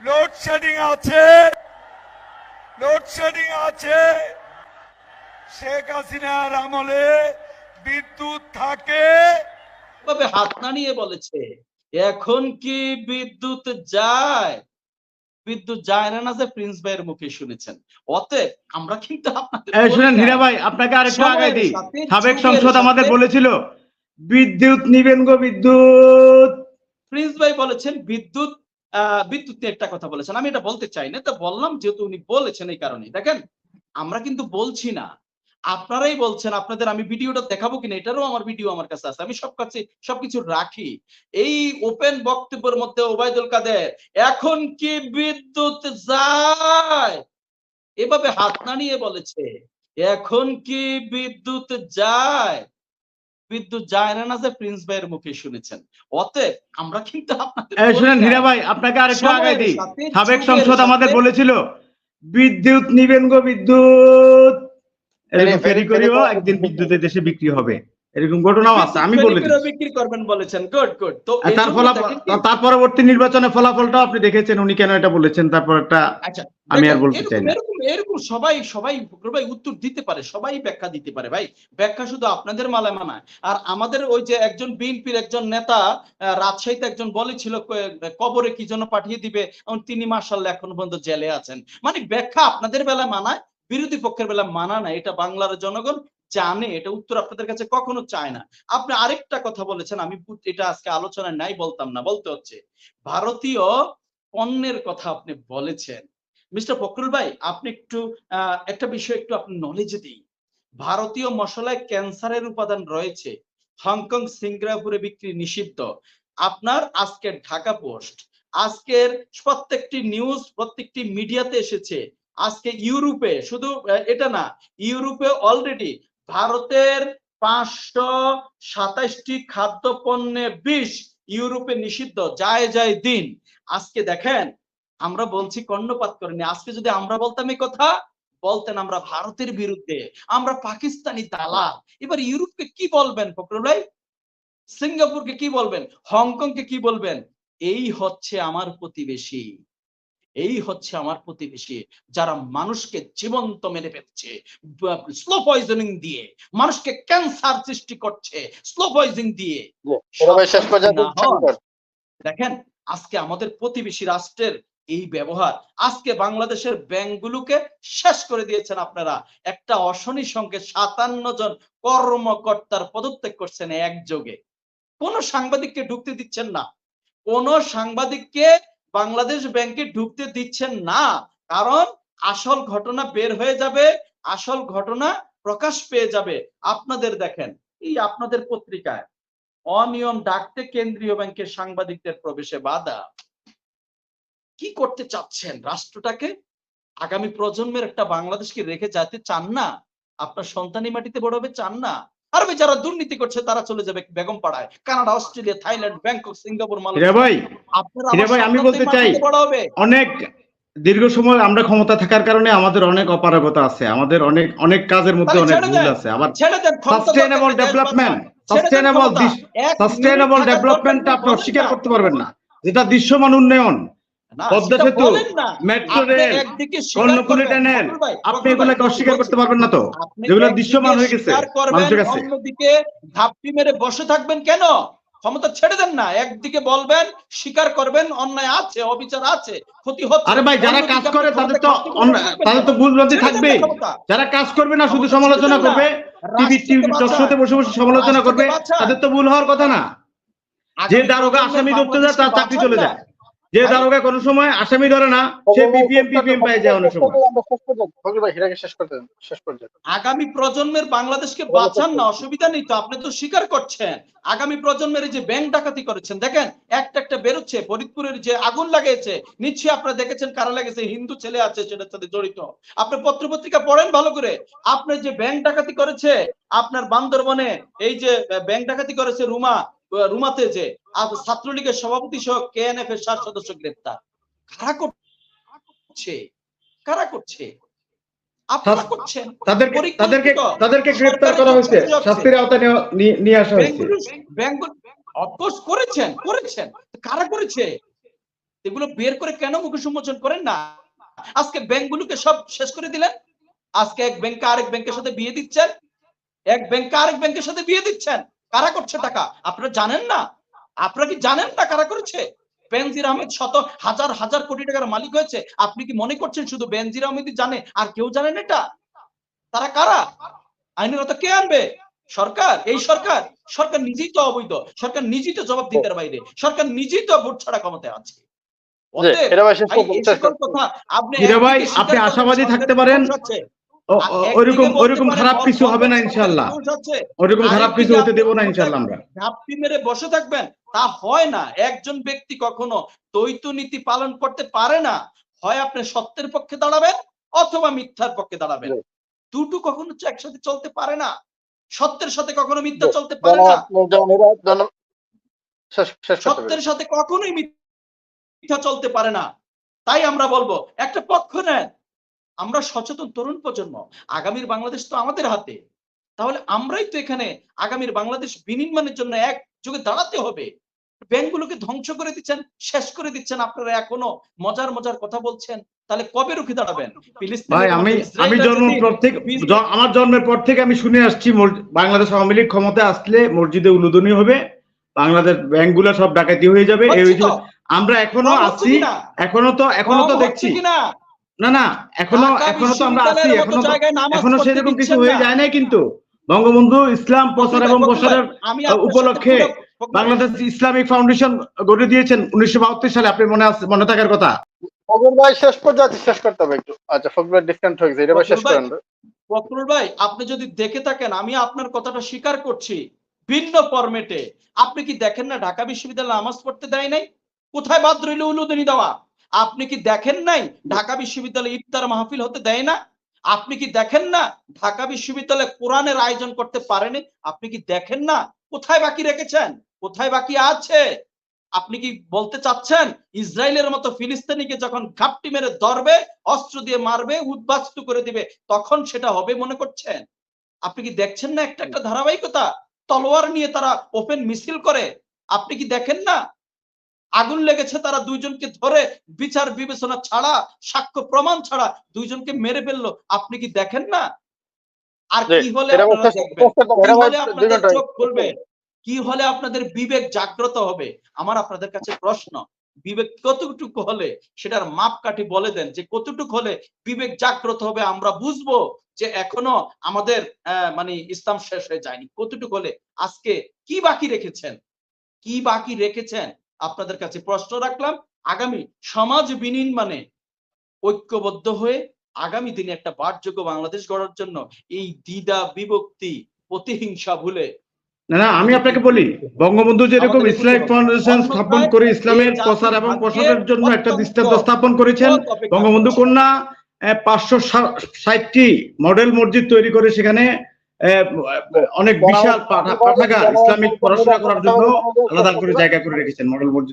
Load shedding আছে। Load shedding আছে। শেখ হাসিনার আমলে বিদ্যুৎ থাকে। ভাবে হাত নাড়িয়ে বলেছে এখন কি বিদ্যুৎ যায়? বিদ্যুৎ যায় না না যে প্রিন্স ভাইয়ের মুখে শুনেছেন। অতএব আমরা কিন্তু শুনেন হীরা ভাই আপনাকে আরেকটু আগাই দিই। সাবেক সংসদ আমাদের বলেছিল বিদ্যুৎ নিবেন গো বিদ্যুৎ। প্রিন্স ভাই বলেছেন বিদ্যুৎ বিদ্যুৎ একটা কথা বলেছেন। আমি এটা বলতে চাই না, তো বললাম যেহেতু উনি বলেছেন এই কারণে দেখেন, আমরা কিন্তু বলছি না। আপনারাই বলছেন, আপনাদের আমি ভিডিওটা দেখাবো কিনা, এটারও আমার ভিডিও আমার কাছে আছে। আমি সব কাছে, সবকিছু রাখি। এই ওপেন বক্তব্যের মধ্যে ওবায়দুল কাদের, এখন কি বিদ্যুৎ যায়? এভাবে হাত নাড়িয়ে বলেছে, এখন কি বিদ্যুৎ যায়? বিদ্যুৎ যায় না না যে প্রিন্স ভাইয়ের মুখে শুনেছেন। অতএব আমরা কিন্তু আপনাদের শুনেন হীরা ভাই আপনাকে আরেকটু আগাই দিই। সাবেক সংসদ আমাদের বলেছিল বিদ্যুৎ নিবেন গো বিদ্যুৎ। ফেরি করিও। একদিন বিদ্যুতের দেশে বিক্রি হবে। এরকম ঘটনাও আছে আমি বলে বিক্রি করবেন বলেছেন গুড গুড তো তার ফলাফল তার পরবর্তী নির্বাচনে ফলাফলটাও আপনি দেখেছেন উনি কেন এটা বলেছেন? তারপর একটা আচ্ছা আমি আর বলতে চাই না। এরকম এরকম সবাই সবাই ভাই উত্তর দিতে পারে সবাই ব্যাখ্যা দিতে পারে ভাই। ব্যাখ্যা শুধু আপনাদের মালায় মানায়। আর আমাদের ওই যে একজন বিএনপির একজন নেতা রাজশাহীতে একজন বলেছিল কবরে কি জন্য পাঠিয়ে দিবে তিনি মার্শাল্লাহ এখন পর্যন্ত জেলে আছেন। মানে ব্যাখ্যা আপনাদের বেলায় মানায় বিরোধী পক্ষের বেলা মানা না এটা বাংলার জনগণ জানে, এটা উত্তর আপনাদের কাছে কখনো চায় না। আপনি আরেকটা কথা বলেছেন, আমি এটা আজকে আলোচনায় নাই বলতাম না, বলতে হচ্ছে, ভারতীয় পণ্যের কথা আপনি বলেছেন। মিস্টার ফখরুল ভাই, আপনি একটু একটা বিষয় একটু আপনি নলেজে দিই। ভারতীয় মশলায় ক্যান্সারের উপাদান রয়েছে, হংকং সিঙ্গাপুরে বিক্রি নিষিদ্ধ। আপনার আজকের ঢাকা পোস্ট, আজকের প্রত্যেকটি নিউজ প্রত্যেকটি মিডিয়াতে এসেছে, আজকে ইউরোপে, শুধু এটা না, ইউরোপে অলরেডি ভারতের পাঁচশো সাতাশটি খাদ্য পণ্যে বিষ ইউরোপে নিষিদ্ধ। যায় যায় দিন। আজকে দেখেন, আমরা বলছি কর্ণপাত করিনি। আজকে যদি আমরা বলতাম এই কথা, বলতেন আমরা ভারতের বিরুদ্ধে, আমরা পাকিস্তানি দালাল। এবার ইউরোপকে কি বলবেন ফখরুল ভাই? সিঙ্গাপুরকে কি বলবেন? হংকংকে কি বলবেন? এই হচ্ছে আমার প্রতিবেশী। এই হচ্ছে আমার প্রতিবেশী যারা মানুষকে জীবন্ত মেরে ফেলছে স্লো পয়জনিং দিয়ে মানুষকে ক্যান্সার সৃষ্টি করছে স্লো পয়জনিং দিয়ে। দেখেন আজকে আমাদের প্রতিবেশী রাষ্ট্রের এই ব্যবহার আজকে বাংলাদেশের ব্যাংকগুলোকে শেষ করে দিয়েছেন আপনারা। একটা অশনি সঙ্গে সাতান্ন জন কর্মকর্তার পদত্যাগ করছেন একযোগে। কোন সাংবাদিককে ঢুকতে দিচ্ছেন না। কোন সাংবাদিককে বাংলাদেশ ব্যাংকে ঢুকতে দিচ্ছেন না। কারণ আসল ঘটনা বের হয়ে যাবে, আসল ঘটনা প্রকাশ পেয়ে যাবে। আপনাদের দেখেন, এই আপনাদের পত্রিকায় অনিয়ম ডাকতে কেন্দ্রীয় ব্যাংকের সাংবাদিকদের প্রবেশে বাধা। কি করতে চাচ্ছেন রাষ্ট্রটাকে? আগামী প্রজন্মের একটা বাংলাদেশকে রেখে যেতে চান না? আপনার সন্তানি মাটিতে বড় হবে, চান না? আর যারা দুর্নীতি করছে তারা চলে যাবে বেগম পাড়ায়। Canada Australia Thailand Bangkok Singapore Malaysia. ভাই ভাই, আমি বলতে চাই, অনেক দীর্ঘ সময় আমরা ক্ষমতা থাকার কারণে আমাদের অনেক অপারগতা আছে আমাদের অনেক অনেক কাজের মধ্যে অনেক ভুল আছে আবার সাস্টেইনেবল ডেভেলপমেন্ট সাস্টেইনেবল সাস্টেইনেবল ডেভেলপমেন্টটা আপনি অস্বীকার করতে পারবেন না। যেটা দৃশ্যমান উন্নয়ন পদ্মা সেতু, মেট্রো রেল, একদিকে স্বীকার করবেন, টানেল আপনি এগুলোকে অস্বীকার করতে পারবেন না তো? যেগুলো দৃশ্যমান হয়ে গেছে মানুষের কাছে। অন্যদিকে ধাপ্পি মেরে বসে থাকবেন কেন? ক্ষমতা ছেড়ে দেন না। একদিকে বলবেন স্বীকার করবেন অন্যায় আছে অবিচার আছে ক্ষতি হচ্ছে। আরে ভাই যারা কাজ করে তাদের তো তাদের তো। ভুল ভ্রান্তি থাকবে যারা কাজ করবে না শুধু সমালোচনা করবে টিভি টিভি বাঁচান। বসে বসে সমালোচনা করবে তাদের তো ভুল হওয়ার কথা না। যে দারোগা আসামি ধরতে যায় তার চাকরি চলে যায়। যে দারোগা কোনো সময় আসামি ধরে না সে বিপিএম পিপিএম পায় যায় অনেক সময়। আগামী প্রজন্মের বাংলাদেশকে বাঁচান না অসুবিধা নেই তো আপনি তো স্বীকার করছেন। আগামী প্রজন্মের যে ব্যাংক ডাকাতি করেছেন দেখেন একটা একটা বেরোচ্ছে ফরিদপুরের যে আগুন লাগিয়েছে নিশ্চয়ই আপনারা দেখেছেন কারা লেগেছে হিন্দু ছেলে আছে সেটার সাথে জড়িত। আপনি পত্রপত্রিকা পড়েন ভালো করে আপনার যে ব্যাংক ডাকাতি করেছে আপনার বান্দরবনে এই যে ব্যাংক ডাকাতি করেছে রুমা রুমাতে যে ছাত্রলীগের সভাপতি সহ কেএনএফ এর সাত সদস্য গ্রেপ্তার। কারা করছে? কারা করছে? আপনারা করছেন। তাদেরকে তাদেরকে তাদেরকে গ্রেফতার করা হয়েছে। শাস্তির আওতায় নিয়ে- নিয়ে আসা হয়েছে। ব্যাংকগুলো ব্যাংকগুলো অফকোর্স করেছেন করেছেন। কারা করেছে? এগুলো বের করে কেন মুখ উন্মোচন করেন না? আজকে ব্যাংকগুলোকে সব শেষ করে দিলেন। আজকে এক ব্যাংকে আরেক ব্যাংকের সাথে বিয়ে দিচ্ছেন। এক ব্যাংকে আরেক ব্যাংকের সাথে বিয়ে দিচ্ছেন। কারা করছে টাকা? আপনারা জানেন না? আপনারা কি জানেন না কারা করেছে? বেনজির আহমেদ শত হাজার হাজার কোটি টাকার মালিক হয়েছে। আপনি কি মনে করছেন শুধু বেনজির আহমেদই জানে? আর কেউ জানেন এটা? তারা কারা? আইনের কে আনবে? সরকার? এই সরকার? সরকার নিজেই তো অবৈধ। সরকার নিজেই তো জবাব দিতে বাইরে। সরকার নিজেই তো ভোট ছাড়া ক্ষমতায় আছে। কথা আপনি আশাবাদী থাকতে পারেন। দোষ আছে। ও- আর ও- একদিকে ওইরকম বলতে ওইরকম পারেন, খারাপ কিছু হবে না ইনশাল্লাহ দোষ খারাপ কিছু হতে দেবো না বসে ইনশাল্লাহ আমরা। ঝাপটি মেরে বসে থাকবেন তা হয় না। একজন ব্যক্তি কখনো দ্বৈত নীতি পালন করতে পারে না হয় আপনি সত্যের পক্ষে দাঁড়াবেন অথবা মিথ্যার পক্ষে দাঁড়াবেন। দুটো কখনো একসাথে চলতে পারে না সত্যের সাথে কখনো মিথ্যা চলতে পারে না। সত্যের সাথে কখনোই মিথ্যা চলতে পারে না। তাই আমরা বলব একটা পক্ষ নেন আমরা সচেতন তরুণ প্রজন্ম আগামীর বাংলাদেশ তো আমাদের হাতে। তাহলে আমরাই তো এখানে আগামীর বাংলাদেশ বিনির্মাণের জন্য এক যুগে দাঁড়াতে হবে। ব্যাংকগুলোকে ধ্বংস করে দিচ্ছেন শেষ করে দিচ্ছেন আপনারা এখনও মজার মজার কথা বলছেন। তাহলে কবে রুখে দাঁড়াবেন? ভাই আমি আমি জন্ম পর থেকে আমার জন্মের পর থেকে আমি শুনে আসছি বাংলাদেশ আওয়ামী লীগ ক্ষমতায় আসলে মসজিদে উলুদনি হবে বাংলাদেশ ব্যাংকগুলো সব ডাকাতি হয়ে যাবে। এই আমরা এখনও আছি? এখনও তো এখনও তো দেখছি। কিনা? না না এখনও এখনও তো আমরা আছি এখনও এখনও সেরকম কিছু হয়ে যায় নাই কিন্তু। বঙ্গবন্ধু ইসলাম প্রচার এবং প্রসারের উপলক্ষে বাংলাদেশ ইসলামিক ফাউন্ডেশন গড়ে দিয়েছেন উনিশশো বাহাত্তর সালে। আপনি মনে আছে মনে থাকার কথা? ফখরুল ভাই শেষ করতে হবে একটু। আচ্ছা ফখরুল ভাই ডিসকাউন্ট হয়ে গেছে। হীরা শেষ ভাই, করেন। ফখরুল ভাই আপনি যদি দেখে থাকেন আমি আপনার কথাটা স্বীকার করছি ভিন্ন ফরম্যাটে আপনি কি দেখেন না ঢাকা বিশ্ববিদ্যালয় নামাজ পড়তে দেয় নাই? কোথায় বাদ রইল উলুদনি দেওয়া? আপনি কি দেখেন নাই ঢাকা বিশ্ববিদ্যালয়ে ইফতার মাহফিল হতে দেয় না? আপনি কি দেখেন না ঢাকা বিশ্ববিদ্যালয়ে কোরআনের আয়োজন করতে পারেনি? আপনি কি দেখেন না? কোথায় বাকি রেখেছেন? কোথায় বাকি আছে? আপনি কি বলতে চাচ্ছেন ইসরায়েলের মতো ফিলিস্তিনিকে যখন ঘাপটি মেরে ধরবে, অস্ত্র দিয়ে মারবে, উদ্বাস্তু করে দিবে, তখন সেটা হবে মনে করছেন? আপনি কি দেখছেন না একটা একটা ধারাবাহিকতা? তলোয়ার নিয়ে তারা ওপেন মিছিল করে। আপনি কি দেখেন না আগুন লেগেছে তারা দুইজনকে ধরে বিচার বিবেচনা ছাড়া সাক্ষ্য প্রমাণ ছাড়া দুইজনকে মেরে ফেলল। আপনি কি দেখেন না? আর কি হলে আপনাদের চোখ খুলবে? কি হলে আপনাদের বিবেক জাগ্রত হবে? আমার আপনাদের কাছে প্রশ্ন। বিবেক কতটুকু হলে? সেটার মাপকাঠি বলে দেন যে কতটুকু হলে বিবেক জাগ্রত হবে আমরা বুঝব যে এখনও আমাদের আহ, মানে ইসলাম শেষ হয়ে যায়নি। কতটুকু হলে? আজকে কি বাকি রেখেছেন? কি বাকি রেখেছেন? আপনাদের কাছে প্রশ্ন রাখলাম আগামী সমাজ বিনির্মাণে ঐক্যবদ্ধ হয়ে আগামী দিনে একটা বাসযোগ্য বাংলাদেশ গড়ার জন্য এই দ্বিধা বিভক্তি প্রতিহিংসা ভুলে না না আমি আপনাকে বলি বঙ্গবন্ধু যেরকম ইসলামিক ফাউন্ডেশন স্থাপন করে ইসলামের প্রচার এবং প্রসারের জন্য একটা দৃষ্টান্ত স্থাপন করেছেন বঙ্গবন্ধু। কন্যা পাঁচশো ষাটটি মডেল মসজিদ তৈরি করে সেখানে অনেক বিশাল পাঠা- পাঠাগার, ইসলামিক পড়াশোনা করার জন্য আলাদা করে জায়গা করে রেখেছেন মডেল মসজিদ।